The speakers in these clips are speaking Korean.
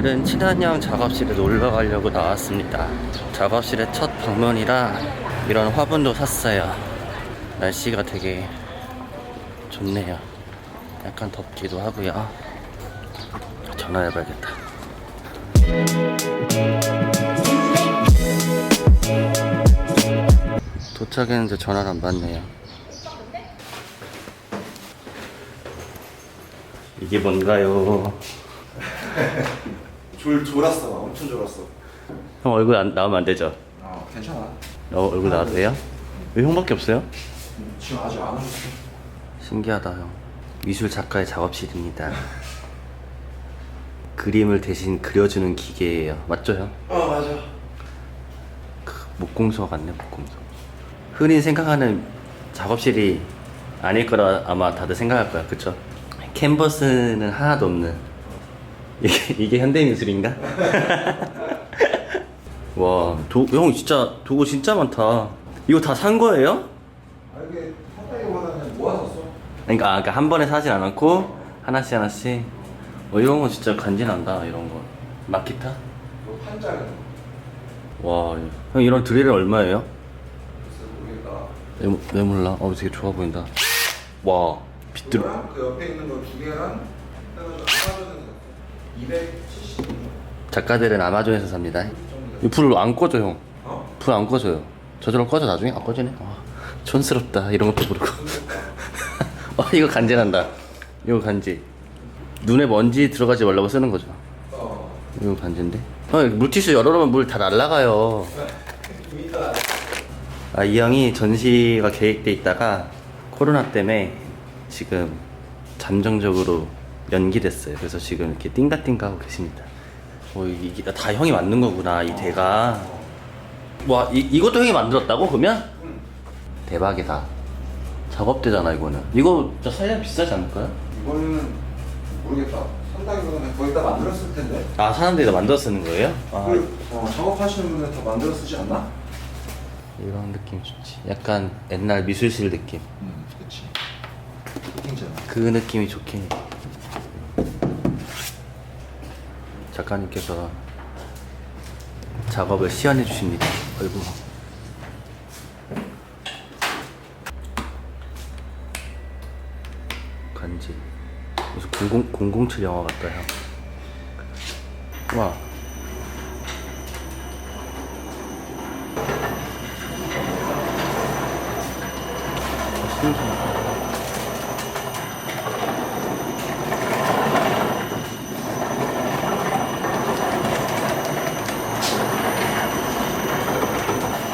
오늘은 친한형 작업실에 놀러 가려고 나왔습니다. 작업실의 첫 방문이라 이런 화분도 샀어요. 날씨가 되게 좋네요. 약간 덥기도 하고요. 전화해봐야겠다. 도착했는데 전화를 안 받네요. 이게 뭔가요? 졸 졸았어 엄청 졸았어 형 얼굴 안, 나오면 안 되죠? 아 괜찮아 어, 얼굴 나와도 돼요? 왜 형밖에 없어요? 지금 아직 안 오셨어 신기하다 형 미술 작가의 작업실입니다 그림을 대신 그려주는 기계예요 맞죠 형? 어 맞아 크, 목공소 같네 목공소 흔히 생각하는 작업실이 아닐 거라 아마 다들 생각할 거야 그쵸? 캔버스는 하나도 없는 이게, 이게 현대 미술인가? 와, 도, 형 진짜 도구 진짜 많다 이거 다 산 거예요? 아 이게 샀다기보다는 모아서 써 그러니까, 아, 그러니까 한 번에 사진 않았고 하나씩 하나씩 어, 이런 거 진짜 간지난다 이런 거 마키타? 이거 판자는 와, 형 이런 드릴은 얼마예요? 글쎄 모르겠다 왜, 왜 몰라? 어, 되게 좋아 보인다. 와. 이거랑 그 옆에 있는 거 두 개랑 해가 작가들은 아마존에서 삽니다. 이 불을 안 꺼져, 형. 어? 불안 꺼져요. 저절로 꺼져, 나중에? 안 꺼지네. 와, 촌스럽다. 이런 것도 모르고. 어, 이거 간지난다. 이거 간지. 눈에 먼지 들어가지 말라고 쓰는 거죠. 어 이거 간지인데? 어, 물티슈 열어놓으면 물 다 날아가요. 이따 아, 이 형이 전시가 계획돼 있다가 코로나 때문에 지금 잠정적으로 연기됐어요. 그래서 지금 이렇게 띵가띵가 하고 계십니다. 어, 이게 다 형이 만든 거구나, 이 대가. 와, 이, 이것도 형이 만들었다고, 그러면? 대박이다. 작업대잖아, 이거는. 이거 진짜 살려 비싸지 않을까요? 이거는 모르겠다 산다기보다는 거의 다 만들었을 텐데 아, 사람들이 다 만들어 쓰는 거예요? 아, 그, 어, 작업하시는 분은 다 만들어 쓰지 않나? 이런 느낌 좋지. 약간 옛날 미술실 느낌. 음 그치 굉장히 그 느낌이 좋긴 해. 작가님께서 작업을 시연해 주십니다. 아이고. 간지. 무슨 0 007 영화 형. 와. 아, 신기하다.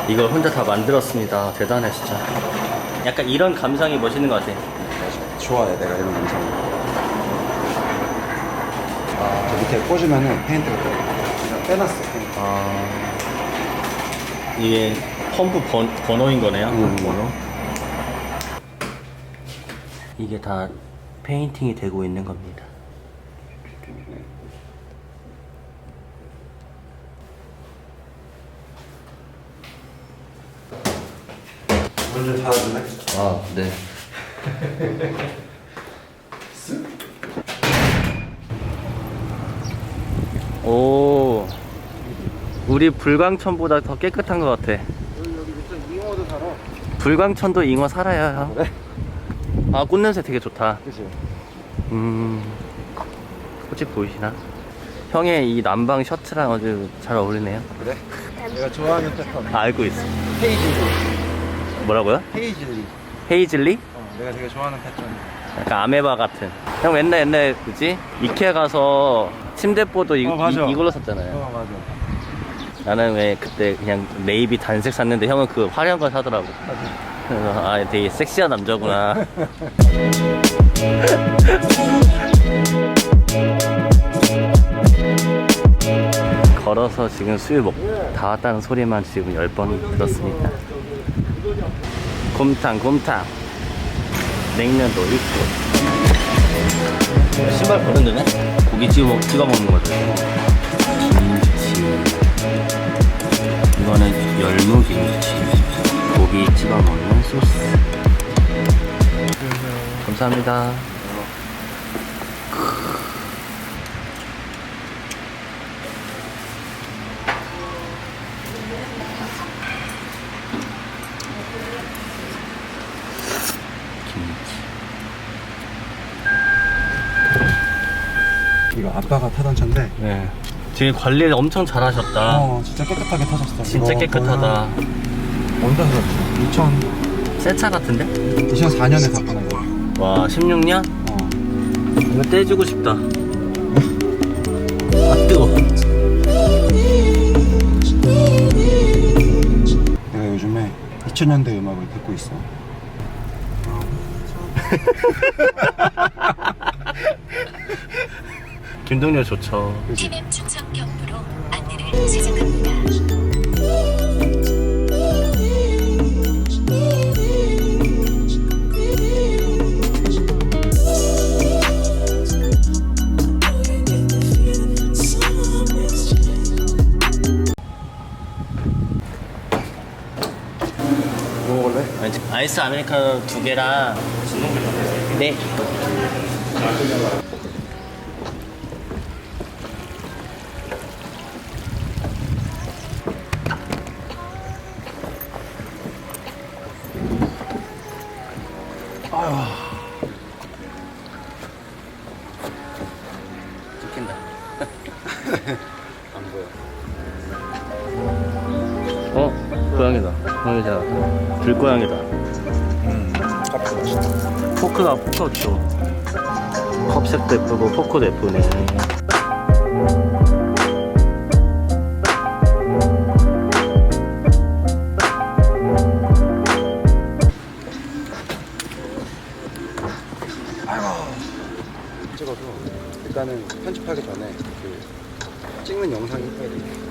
이걸 혼자 다 만들었습니다. 대단해 진짜. 약간 이런 감상이 멋있는 것 같아. 맞아. 좋아해 내가 이런 영상. 아, 저 밑에 꽂으면은 페인트가 돼. 그냥 빼놨어. 페인트. 아 이게 펌프 번, 번호인 거네요. 음. 번호. 이게 다 페인팅이 되고 있는 겁니다. 문좀 닫아줄래? 아 네. 오 우리 불광천보다 더 깨끗한 것 같아. 여기 밑에 잉어도 살아. 불광천도 잉어 살아요. 그래? 아, 꽃 냄새 되게 좋다. 그치. 음, 꽃이 보이시나? 형의 이 남방 셔츠랑 아주 잘 어울리네요. 그래? 내가 좋아하는 패턴. 아, 알고 있어. 헤이즐리. 뭐라고요? 헤이즐리. 헤이즐리? 어, 내가 되게 좋아하는 패턴. 약간 아메바 같은. 형 맨날 옛날에 뭐지? 이케아 가서 침대뽀도 이, 어, 맞아. 이, 걸로 샀잖아요. 어, 맞아. 나는 왜 그때 그냥 네이비 단색 샀는데 형은 그 화려한 걸 사더라고. 그래서 아, 되게 섹시한 남자구나. 걸어서 지금 수유 먹, 다 왔다는 소리만 지금 열 번 들었습니다. 곰탕, 곰탕. 냉면도 있고. 신발 벗는데네? 고기 찍어, 먹, 찍어 먹는 거죠. 김치. 이거는 열무김치. 고기 찍어 먹는 소스. 감사합니다. 아빠가 타던 차인데 네. 지금 관리를 엄청 잘하셨다. 어 진짜 깨끗하게 타셨어 진짜 이거 깨끗하다. 거의 언제 샀지? 2000, 새 차 같은데? 2004년에 샀구나 이거 와, 16년? 어. 이거 떼주고 싶다. 아, 뜨거. 내가 요즘에 2000년대 음악을 듣고 있어 김동률 좋죠. 해남 충청 경부로 안내를 시작합니다. 뭐 먹을래? 아이스 아메리카노 두 개랑 네. 안 보여 어? 고양이다. 고양이다. 들고양이다. 음 커피 맛있다 포크가 포크 없죠. 컵색도 예쁘고 포크도 예쁘네.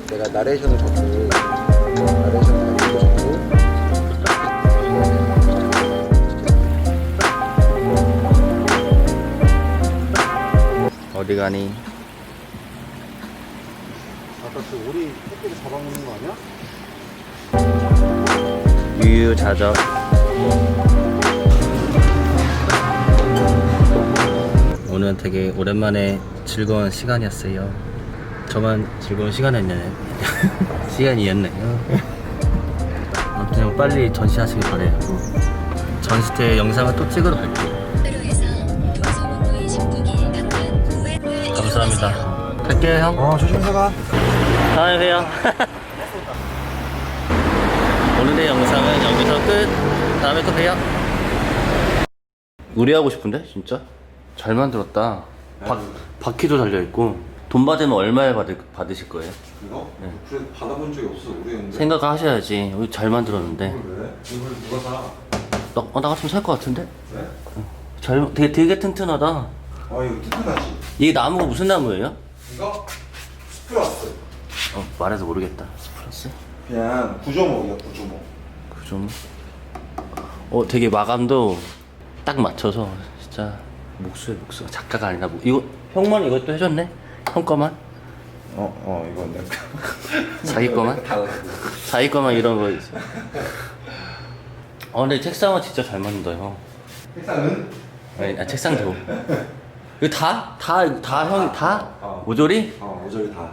내가 나레이션을 적고 나레이션을 적고 어디 가니? 아까 그 오리 새끼를 잡아먹는 거 아니야? 유유자적. 오늘 되게 오랜만에 즐거운 시간이었어요. 저만 즐거운 시간이었네요. 시간이었네요. 아무튼 형 빨리 전시하시길 바래요. 전시 때 영상을 또 찍으러 갈게요. 감사합니다. 갈게요 형. 어 조심해서 가 다음에 봬요. 오늘의 영상은 여기서 끝. 다음에 또 봬요. 의뢰하고 싶은데 진짜 잘 만들었다. 바, 바퀴도 달려 있고 돈 받으면 얼마에 받을, 받으실 거예요? 이거? 네. 그래 받아본 적이 없어 우리 형들 생각하셔야지. 여기 잘 만들었는데. 왜? 이걸 누가 사? 나, 어, 나 같으면 살 것 같은데? 왜? 잘, 되게, 되게 튼튼하다. 아 이거 튼튼하지 이게 나무가 무슨 나무예요? 이거? 스프라스 어, 말해서 모르겠다. 스프라스? 그냥 구조목이야 구조목 그 좀. 어, 되게 마감도 딱 맞춰서 진짜 목수의 목수 작가가 아니라 뭐 이거 형만 이것도 해줬네. 형 거만 어, 어 이건 내가 자기 거만 자기 거만 이런 거 있어. 어, 근데 책상은 진짜 잘 만든다 형. 색상은? 아니, 아, 책상 도. 이거 다? 다, 다 형, 다? 어. 모조리? 어 모조리 다